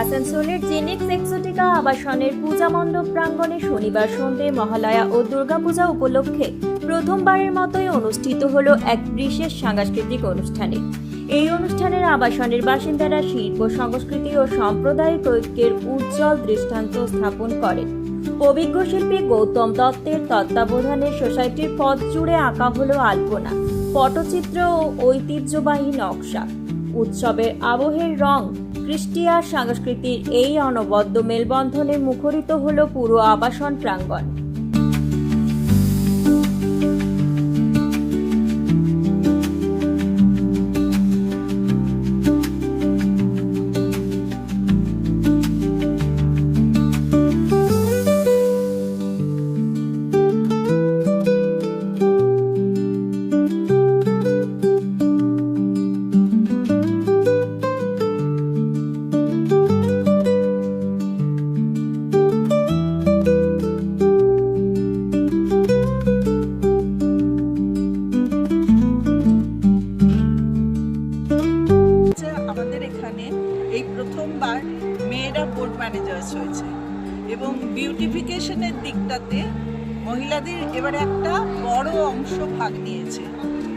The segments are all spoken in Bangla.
আসানসোলের জেনেক্স এক্সোটিকা আবাসনের পূজা মণ্ডপ প্রাঙ্গণে শনিবার সন্ধে মহালয়া ও দুর্গাপূজা উপলক্ষে প্রথমবারের মতোই অনুষ্ঠিত হল এক বিশেষ সাংস্কৃতিক অনুষ্ঠানে। এই অনুষ্ঠানের আবাসনের বাসিন্দারা শিল্প, সংস্কৃতি ও সাম্প্রদায়িক ঐক্যের উজ্জ্বল দৃষ্টান্ত স্থাপন করেন। অভিজ্ঞ শিল্পী গৌতম দত্তের তত্ত্বাবধানে সোসাইটির পথ জুড়ে আঁকা হলো আলপনা, পটচিত্র ও ঐতিহ্যবাহী নকশা। উৎসবের আবহের রং কৃষ্টি আর সংস্কৃতির এই অনবদ্য মেলবন্ধনে মুখরিত হল পুরো আবাসন প্রাঙ্গণ। এখানে এই প্রথমবার মেয়েরা বোর্ড ম্যানেজার্স হয়েছে। এবং বিউটিফিকেশনের দিকটাতে মহিলাদের এবারে একটা বড় অংশ ভাগ নিয়েছে।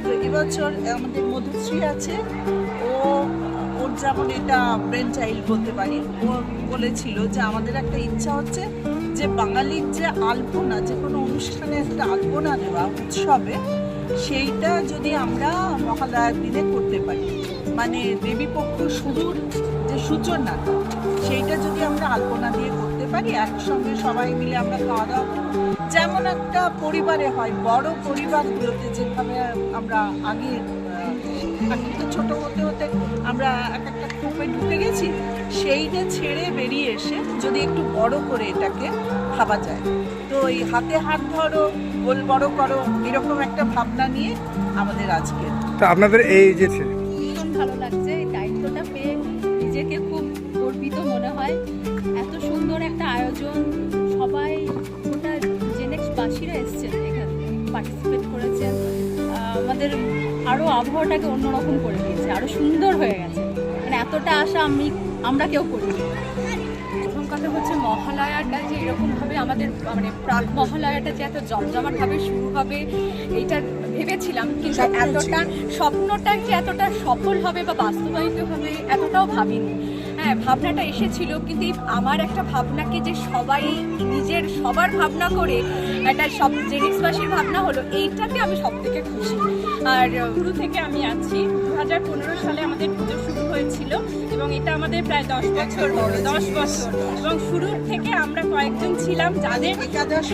তো এবছর আমাদের মধুশ্রী আছে। ও, ওর যেমন এটা ব্রেন চাইল্ড বলতে পারি। ও বলেছিল যে আমাদের একটা ইচ্ছা হচ্ছে যে বাঙালির যে আলপনা, যে কোনো অনুষ্ঠানে একটা আলপনা দেওয়া, উৎসবে, সেইটা যদি আমরা মহালয়ার দিনে করতে পারি। মানে দেবীপক্ষ শুরুর যে সূচনা, সেইটা যদি আমরা আলপনা দিয়ে করতে পারি, একসঙ্গে সবাই মিলে আমরা খাওয়া দাওয়া যেমন একটা পরিবারে হয়, বড় পরিবারগুলোতে যেভাবে আমরা আগে এখন তো ছোট হতে হতে আমরা এক একটা গ্রুপে ঢুকে গেছি, সেইটা ছেড়ে বেরিয়ে এসে যদি একটু বড় করে এটাকে ভাবা যায়। তো এই হাতে হাত ধরো, গোল বড় করো, এরকম একটা ভাবনা নিয়ে আমাদের আজকে তো আপনাদের এই যে ভালো লাগছে, এই দায়িত্বটা পেয়ে নিজেকে খুব গর্বিত মনে হয়। এত সুন্দর একটা আয়োজন, সবাই গোটা জেনেক্সবাসীরা এসছেন, এখানে পার্টিসিপেট করেছেন। আমাদের আরও আবহাওয়াটাকে অন্যরকম করে দিয়েছে আরও সুন্দর হয়ে গেছে। মানে এতটা আশা আমি, আমরা কেউ করিনি। প্রথম কথা হচ্ছে মহালয়াটা যে এরকমভাবে আমাদের মানে প্রাক মহালয়াটা যে এত জমজমাটভাবে শুরু হবে এইটা ভেবেছিলাম কিন্তু এতটা স্বপ্নটা কি এতটা সফল হবে বা বাস্তবায়িত হবে এতটাও ভাবিনি। হ্যাঁ ভাবনাটা এসেছিল কিন্তু আমার একটা ভাবনাকে যে সবাই নিজের সবার ভাবনা করে একটা সব জেনিক্সবাসীর ভাবনা হলো এইটাতে আমি সব থেকে খুশি। আর শুরু থেকে আমি আছি। দু হাজার পনেরো সালে আমাদের পুজো শুরু হয়েছিল এবং এটা আমাদের প্রায় দশ বছর দশ বছর। এবং শুরুর থেকে আমরা কয়েকজন ছিলাম যাদের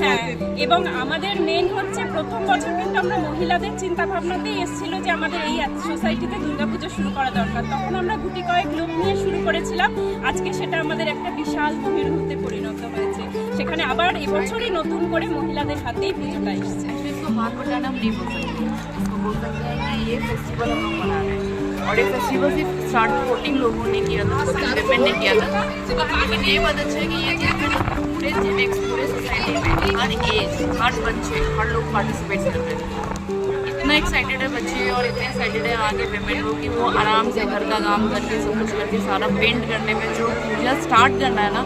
হ্যাঁ এবং আমাদের মেন হচ্ছে প্রথম বছর কিন্তু আমরা মহিলাদের চিন্তা ভাবনাতেই এসেছিল যে আমাদের এই সোসাইটিতে দুর্গাপুজো শুরু করা দরকার। তখন আমরা গুটি কয়েক লোক নিয়ে শুরু করেছিলাম। আজকে সেটা আমাদের একটা বিশাল বহির্ভূতে পরিণত হয়েছে সেখানে আবার এবছরই নতুন করে মহিলাদের হাতেই পুজোটা এসেছে इसको हाथ बटाना हम नहीं बोल सकते इसको बोल सकते हैं कि ये फेस्टिवल हम लोग मना रहे हैं और ये फेस्टिवल सिर्फ स्टार्ट फोर्टीन लोगों ने किया था पेमेंट ने किया था लेकिन ये बात अच्छा है कि ये पेमेंट पूरे जेनेक्स पूरे सोसाइटी में हर एज हर बच्चे हर लोग पार्टिसिपेट कर रहे हैं इतना एक्साइटेड है बच्चे और इतने एक्साइटेड है आगे पेमेंट हो कि वो आराम से घर का काम करके, सब कुछ करके, सारा पेंट करने में जो पूजा स्टार्ट करना है ना,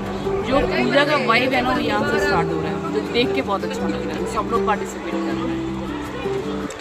जो पूजा का वाइब है ना, वो यहाँ से स्टार्ट हो रहा है। जो देख के बहुत अच्छा लग रहा है। सब लोग पार्टिसिपेट कर रहे हैं।